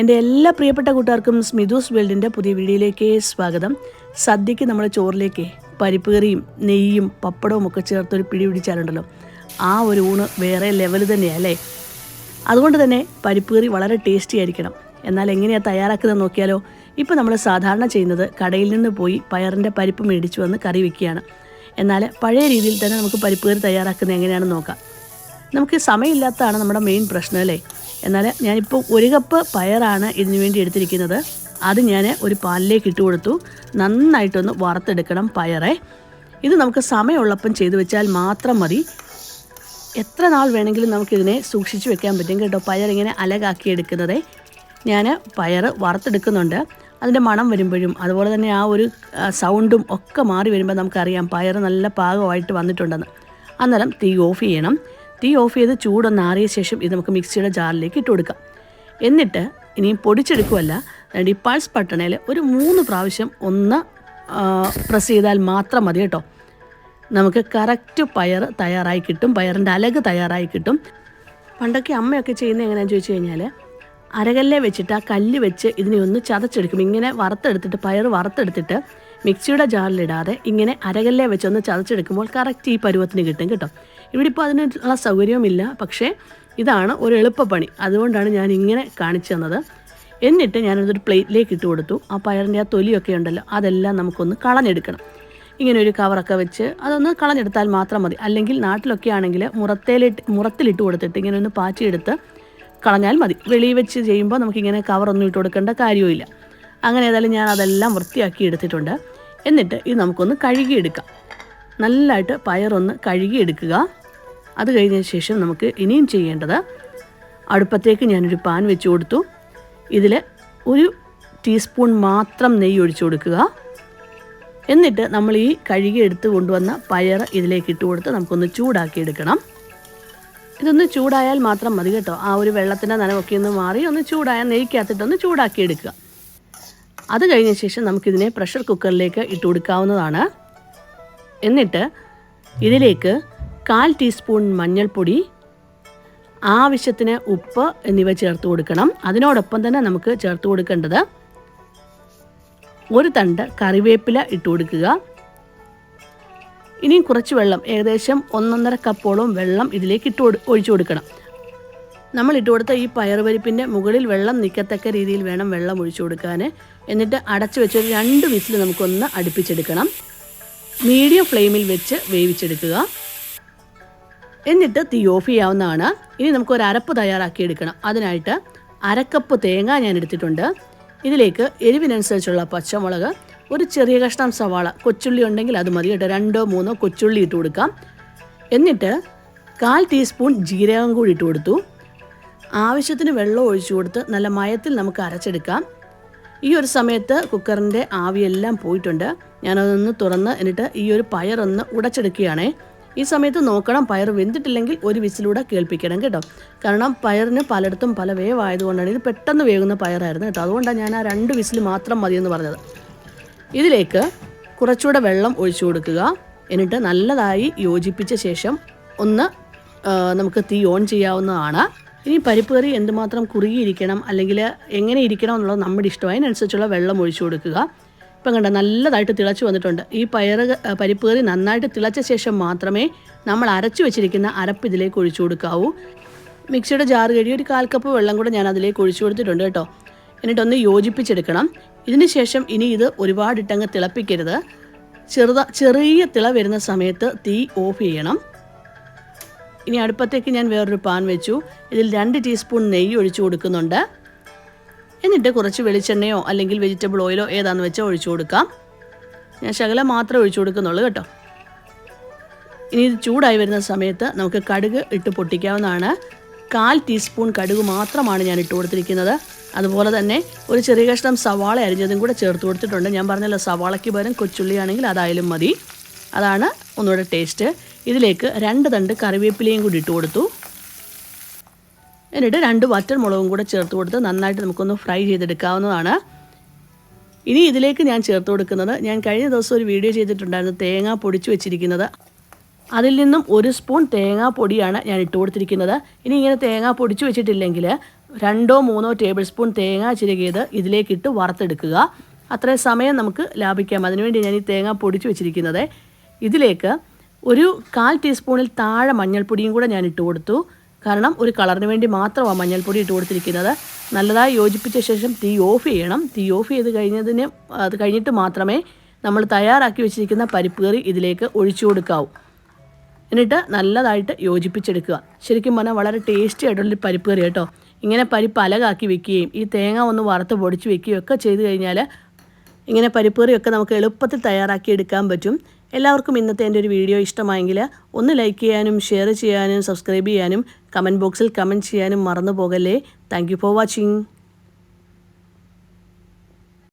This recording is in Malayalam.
എന്റെ എല്ലാ പ്രിയപ്പെട്ട കൂട്ടുകാർക്കും സ്മിതൂസ് വേൾഡിന്റെ പുതിയ വീഡിയോയിലേക്ക് സ്വാഗതം. സദ്യക്ക് നമ്മൾ ചോറിലേക്ക് പരിപ്പ് കറിയും നെയ്യും പപ്പടവും ഒക്കെ ചേർത്തൊരു പിടി പിടിച്ചാലുണ്ടല്ലോ. ആ ഒരു ഊണ് വേറെ ലെവൽ തന്നെയാണ് അല്ലേ? അതുകൊണ്ട് തന്നെ പരിപ്പ് കറി വളരെ ടേസ്റ്റി ആയിരിക്കണം. എന്നാൽ എങ്ങനെയാണ് തയ്യാറാക്കുന്നത് നോക്കിയാലോ? ഇപ്പോൾ നമ്മൾ സാധാരണ ചെയ്യുന്നത് കടയിൽ നിന്ന് പോയി പയറിന്റെ പരിപ്പ് മേടിച്ചു വന്ന് കറി വയ്ക്കുകയാണ് എന്നാൽ പഴയ രീതിയിൽ തന്നെ നമുക്ക് പരിപ്പ് കറി തയ്യാറാക്കുന്നത് എങ്ങനെയാണെന്ന് നോക്കാം. നമുക്ക് സമയമില്ലാത്തതാണ് നമ്മുടെ മെയിൻ പ്രശ്നം അല്ലേ? എന്നാൽ ഞാനിപ്പോൾ ഒരു കപ്പ് പയറാണ് ഇതിനു വേണ്ടി എടുത്തിരിക്കുന്നത്. അത് ഞാൻ ഒരു പാലിലേക്ക് ഇട്ട് കൊടുത്തു. നന്നായിട്ടൊന്ന് വറുത്തെടുക്കണം പയറെ. ഇത് നമുക്ക് സമയമുള്ളപ്പം ചെയ്തു വെച്ചാൽ മാത്രം മതി. എത്ര നാൾ വേണമെങ്കിലും നമുക്കിതിനെ സൂക്ഷിച്ച് വെക്കാൻ പറ്റും കേട്ടോ. പയറിങ്ങനെ അലകാക്കി എടുക്കുന്നത് ഞാൻ പയർ വറുത്തെടുക്കുന്നുണ്ട്. അതിന്റെ മണം വരുമ്പോഴും അതുപോലെ തന്നെ ആ ഒരു സൗണ്ടും ഒക്കെ മാറി വരുമ്പോൾ നമുക്കറിയാം പയർ നല്ല പാകമായിട്ട് വന്നിട്ടുണ്ടെന്ന്. അന്നേരം തീ ഓഫ് ചെയ്യണം. തീ ഓഫ് ചെയ്ത് ചൂടൊന്ന് ആറിയ ശേഷം ഇത് നമുക്ക് മിക്സിയുടെ ജാറിലേക്ക് ഇട്ട് കൊടുക്കാം. എന്നിട്ട് ഇനിയും പൊടിച്ചെടുക്കുമല്ല ഈ പൾസ് പട്ടണയിൽ ഒരു മൂന്ന് പ്രാവശ്യം ഒന്ന് പ്രസ് ചെയ്താൽ മാത്രം മതി കേട്ടോ. നമുക്ക് കറക്റ്റ് പയർ തയ്യാറായി കിട്ടും പയറിന്റെ അലക് തയ്യാറായി കിട്ടും. പണ്ടൊക്കെ അമ്മയൊക്കെ ചെയ്യുന്നത് എങ്ങനെയാണെന്ന് ചോദിച്ചു കഴിഞ്ഞാൽ അരകല്ലെ വെച്ചിട്ട് ആ കല്ല് വെച്ച് ഇതിനെ ഒന്ന് ചതച്ചെടുക്കും. ഇങ്ങനെ വറുത്തെടുത്തിട്ട് പയർ വറുത്തെടുത്തിട്ട് മിക്സിയുടെ ജാറിലിടാതെ ഇങ്ങനെ അരകല്ലേ വെച്ചൊന്ന് ചതച്ചെടുക്കുമ്പോൾ കറക്റ്റ് ഈ പരുവത്തിന് കിട്ടും കേട്ടോ. ഇവിടെ ഇപ്പോൾ അതിനുള്ള സൗകര്യവുമില്ല. പക്ഷേ ഇതാണ് ഒരു എളുപ്പപ്പണി. അതുകൊണ്ടാണ് ഞാൻ ഇങ്ങനെ കാണിച്ചു തന്നത്. എന്നിട്ട് ഞാനതൊരു പ്ലേറ്റിലേക്ക് ഇട്ട് കൊടുത്തു. ആ പയറിന്റെ ആ തൊലിയൊക്കെ ഉണ്ടല്ലോ അതെല്ലാം നമുക്കൊന്ന് കളഞ്ഞെടുക്കണം. ഇങ്ങനെ ഒരു കവറൊക്കെ വെച്ച് അതൊന്ന് കളഞ്ഞെടുത്താൽ മാത്രം മതി. അല്ലെങ്കിൽ നാട്ടിലൊക്കെ ആണെങ്കിൽ മുറത്തേലിട്ട് മുറത്തിലിട്ട് കൊടുത്തിട്ട് ഇങ്ങനെ ഒന്ന് പാച്ചിയെടുത്ത് കളഞ്ഞാൽ മതി. വെളിയിൽ വെച്ച് ചെയ്യുമ്പോൾ നമുക്കിങ്ങനെ കവറൊന്നും ഇട്ട് കൊടുക്കേണ്ട കാര്യവുമില്ല. അങ്ങനെ ഏതായാലും ഞാൻ അതെല്ലാം വൃത്തിയാക്കി എടുത്തിട്ടുണ്ട്. എന്നിട്ട് ഇത് നമുക്കൊന്ന് കഴുകിയെടുക്കാം. നല്ലതായിട്ട് പയറൊന്ന് കഴുകിയെടുക്കുക. അത് കഴിഞ്ഞ ശേഷം നമുക്ക് ഇനിയും ചെയ്യേണ്ടത് അടുപ്പത്തേക്ക് ഞാനൊരു പാൻ വെച്ച് കൊടുത്തു. ഇതിൽ ഒരു ടീസ്പൂൺ മാത്രം നെയ്യ് ഒഴിച്ചു കൊടുക്കുക. എന്നിട്ട് നമ്മൾ ഈ കഴുകി എടുത്ത് കൊണ്ടുവന്ന പയർ ഇതിലേക്ക് ഇട്ട് കൊടുത്ത് നമുക്കൊന്ന് ചൂടാക്കി എടുക്കണം. ഇതൊന്ന് ചൂടായാൽ മാത്രം മതി കേട്ടോ. ആ ഒരു വെള്ളത്തിന്റെ നനവൊക്കെ ഒന്ന് മാറി ഒന്ന് ചൂടായാൽ നെയ്ക്കകത്തിട്ടൊന്ന് ചൂടാക്കി എടുക്കുക. അത് കഴിഞ്ഞ ശേഷം നമുക്കിതിനെ പ്രഷർ കുക്കറിലേക്ക് ഇട്ട് കൊടുക്കാവുന്നതാണ്. എന്നിട്ട് ഇതിലേക്ക് കാൽ ടീസ്പൂൺ മഞ്ഞൾപ്പൊടി ആവശ്യത്തിന് ഉപ്പ് എന്നിവ ചേർത്ത് കൊടുക്കണം. അതിനോടൊപ്പം തന്നെ നമുക്ക് ചേർത്ത് കൊടുക്കേണ്ടത് ഒരു തണ്ട് കറിവേപ്പില ഇട്ട് കൊടുക്കുക. ഇനിയും കുറച്ച് വെള്ളം ഏകദേശം ഒന്നൊന്നര കപ്പോളം വെള്ളം ഇതിലേക്ക് ഇട്ട് ഒഴിച്ചു കൊടുക്കണം. നമ്മൾ ഇട്ട് കൊടുത്ത ഈ പയറുപരിപ്പിന്റെ മുകളിൽ വെള്ളം നിൽക്കത്തക്ക രീതിയിൽ വേണം വെള്ളം ഒഴിച്ചു കൊടുക്കാൻ എന്നിട്ട് അടച്ചു വെച്ച് രണ്ട് വിസിൽ നമുക്കൊന്ന് അടുപ്പിച്ചെടുക്കണം. മീഡിയം ഫ്ലെയിമിൽ വെച്ച് വേവിച്ചെടുക്കുക. എന്നിട്ട് തീ ഓഫ് ചെയ്യാവുന്നതാണ്. ഇനി നമുക്ക് ഒരു അരപ്പ് തയ്യാറാക്കി എടുക്കണം അതിനായിട്ട് അരക്കപ്പ് തേങ്ങ ഞാൻ എടുത്തിട്ടുണ്ട്. ഇതിലേക്ക് എരിവിനനുസരിച്ചുള്ള പച്ചമുളക് ഒരു ചെറിയ കഷ്ണം സവാള കൊച്ചുള്ളി ഉണ്ടെങ്കിൽ അത് മതി കേട്ടോ. രണ്ടോ മൂന്നോ കൊച്ചുള്ളി ഇട്ട് കൊടുക്കാം. എന്നിട്ട് കാൽ ടീസ്പൂൺ ജീരകം കൂടി ഇട്ട് കൊടുത്തു. ആവശ്യത്തിന് വെള്ളം ഒഴിച്ചു കൊടുത്ത് നല്ല മയത്തിൽ നമുക്ക് അരച്ചെടുക്കാം. ഈ ഒരു സമയത്ത് കുക്കറിന്റെ ആവിയെല്ലാം പോയിട്ടുണ്ട്. ഞാനതൊന്ന് തുറന്ന് എന്നിട്ട് ഈ ഒരു പയറൊന്ന് ഉടച്ചെടുക്കുകയാണേ. ഈ സമയത്ത് നോക്കണം പയർ വെന്തിട്ടില്ലെങ്കിൽ ഒരു വിസിലൂടെ കേൾപ്പിക്കണം കേട്ടോ. കാരണം പയറിന് പലയിടത്തും പല വേവായതുകൊണ്ടാണ് ഇത് പെട്ടെന്ന് വേകുന്ന പയറായിരുന്നു കേട്ടോ. അതുകൊണ്ടാണ് ഞാൻ ആ രണ്ട് വിസിൽ മാത്രം മതിയെന്ന് പറഞ്ഞത്. ഇതിലേക്ക് കുറച്ചുകൂടെ വെള്ളം ഒഴിച്ചു കൊടുക്കുക. എന്നിട്ട് നല്ലതായി യോജിപ്പിച്ച ശേഷം ഒന്ന് നമുക്ക് തീ ഓൺ ചെയ്യാവുന്നതാണ്. ഇനി പരിപ്പ് കറി എന്തുമാത്രം കുറുകിയിരിക്കണം അല്ലെങ്കിൽ എങ്ങനെ ഇരിക്കണം എന്നുള്ളത് നമ്മുടെ ഇഷ്ടം അതിനനുസരിച്ചുള്ള വെള്ളം ഒഴിച്ചു കൊടുക്കുക. ഇപ്പം കണ്ട നല്ലതായിട്ട് തിളച്ച് വന്നിട്ടുണ്ട്. ഈ പയറ് പരിപ്പ് കറി നന്നായിട്ട് തിളച്ച ശേഷം മാത്രമേ നമ്മൾ അരച്ചു വെച്ചിരിക്കുന്ന അരപ്പ് ഇതിലേക്ക് ഒഴിച്ചു കൊടുക്കാവൂ. മിക്സിയുടെ ജാർ കഴുകി ഒരു കാൽ കപ്പ് വെള്ളം കൂടെ ഞാൻ അതിലേക്ക് ഒഴിച്ചു കൊടുത്തിട്ടുണ്ട് കേട്ടോ. എന്നിട്ടൊന്ന് യോജിപ്പിച്ചെടുക്കണം. ഇതിന് ശേഷം ഇനി ഇത് ഒരുപാടിട്ടങ്ങ് തിളപ്പിക്കരുത്. ചെറുത ചെറിയ തിള വരുന്ന സമയത്ത് തീ ഓഫ് ചെയ്യണം. ഇനി അടുപ്പത്തേക്ക് ഞാൻ വേറൊരു പാൻ വെച്ചു. ഇതിൽ രണ്ട് ടീസ്പൂൺ നെയ്യ് ഒഴിച്ചു കൊടുക്കുന്നുണ്ട്. എന്നിട്ട് കുറച്ച് വെളിച്ചെണ്ണയോ അല്ലെങ്കിൽ വെജിറ്റബിൾ ഓയിലോ ഏതാണെന്ന് വെച്ചാൽ ഒഴിച്ചു കൊടുക്കാം. ഞാൻ ശകലം മാത്രമേ ഒഴിച്ചു കൊടുക്കുന്നുള്ളൂ കേട്ടോ. ഇനി ഇത് ചൂടായി വരുന്ന സമയത്ത് നമുക്ക് കടുക് ഇട്ട് പൊട്ടിക്കാവുന്നതാണ്. കാൽ ടീസ്പൂൺ കടുക് മാത്രമാണ് ഞാൻ ഇട്ട് കൊടുത്തിരിക്കുന്നത്. അതുപോലെ തന്നെ ഒരു ചെറിയ കഷ്ണം സവാള അരിഞ്ഞതും കൂടെ ചേർത്ത് കൊടുത്തിട്ടുണ്ട്. ഞാൻ പറഞ്ഞല്ലോ സവാളയ്ക്ക് പകരം കൊച്ചുള്ളിയാണെങ്കിൽ അതായാലും മതി. അതാണ് ഒന്നുകൂടെ ടേസ്റ്റ് ഇതിലേക്ക് രണ്ട് തണ്ട് കറിവേപ്പിലയും കൂടി ഇട്ട് കൊടുത്തു. എന്നിട്ട് രണ്ട് വറ്റൽ മുളകും കൂടെ ചേർത്ത് കൊടുത്ത് നന്നായിട്ട് നമുക്കൊന്ന് ഫ്രൈ ചെയ്തെടുക്കാവുന്നതാണ്. ഇനി ഇതിലേക്ക് ഞാൻ ചേർത്ത് കൊടുക്കുന്നത് ഞാൻ കഴിഞ്ഞ ദിവസം ഒരു വീഡിയോ ചെയ്തിട്ടുണ്ടായിരുന്നു തേങ്ങ പൊടിച്ചു വെച്ചിരിക്കുന്നത്. അതിൽ നിന്നും ഒരു സ്പൂൺ തേങ്ങാപ്പൊടിയാണ് ഞാൻ ഇട്ട് കൊടുത്തിരിക്കുന്നത്. ഇനി ഇങ്ങനെ തേങ്ങ പൊടിച്ചു വെച്ചിട്ടില്ലെങ്കിൽ രണ്ടോ മൂന്നോ ടേബിൾ സ്പൂൺ തേങ്ങ ചിരകിയത് ഇതിലേക്കിട്ട് വറുത്തെടുക്കുക. അത്രയും സമയം നമുക്ക് ലാഭിക്കാം. അതിനുവേണ്ടി ഞാൻ ഈ തേങ്ങ പൊടിച്ച് വെച്ചിരിക്കുന്നത്. ഇതിലേക്ക് ഒരു കാൽ ടീസ്പൂണിൽ താഴെ മഞ്ഞൾപ്പൊടിയും കൂടെ ഞാൻ ഇട്ട് കൊടുത്തു. കാരണം ഒരു കളറിന് വേണ്ടി മാത്രമാണ് മഞ്ഞൾപ്പൊടി ഇട്ട് കൊടുത്തിരിക്കുന്നത്. നല്ലതായി യോജിപ്പിച്ച ശേഷം തീ ഓഫ് ചെയ്യണം. തീ ഓഫ് ചെയ്ത് കഴിഞ്ഞതിന് അത് കഴിഞ്ഞിട്ട് മാത്രമേ നമ്മൾ തയ്യാറാക്കി വെച്ചിരിക്കുന്ന പരിപ്പ് കറി ഇതിലേക്ക് ഒഴിച്ചു കൊടുക്കാവൂ. എന്നിട്ട് നല്ലതായിട്ട് യോജിപ്പിച്ചെടുക്കുക. ശരിക്കും പറഞ്ഞാൽ വളരെ ടേസ്റ്റി ആയിട്ടുള്ളൊരു പരിപ്പ് കറി കേട്ടോ. ഇങ്ങനെ പരിപ്പ് അലകാക്കി വെക്കുകയും ഈ തേങ്ങ ഒന്ന് വറുത്ത് പൊടിച്ച് വെക്കുകയും ഒക്കെ ചെയ്ത് കഴിഞ്ഞാൽ ഇങ്ങനെ പരിപ്പ് കറിയൊക്കെ നമുക്ക് എളുപ്പത്തിൽ തയ്യാറാക്കി എടുക്കാൻ പറ്റും. എല്ലാവർക്കും ഇന്നത്തെ എന്റെ ഒരു വീഡിയോ ഇഷ്ടമായെങ്കിൽ ഒന്ന് ലൈക്ക് ചെയ്യാനും ഷെയർ ചെയ്യാനും സബ്സ്ക്രൈബ് ചെയ്യാനും കമന്റ് ബോക്സിൽ കമന്റ് ചെയ്യാനും മറന്നു പോകല്ലേ താങ്ക് ഫോർ വാച്ചിങ്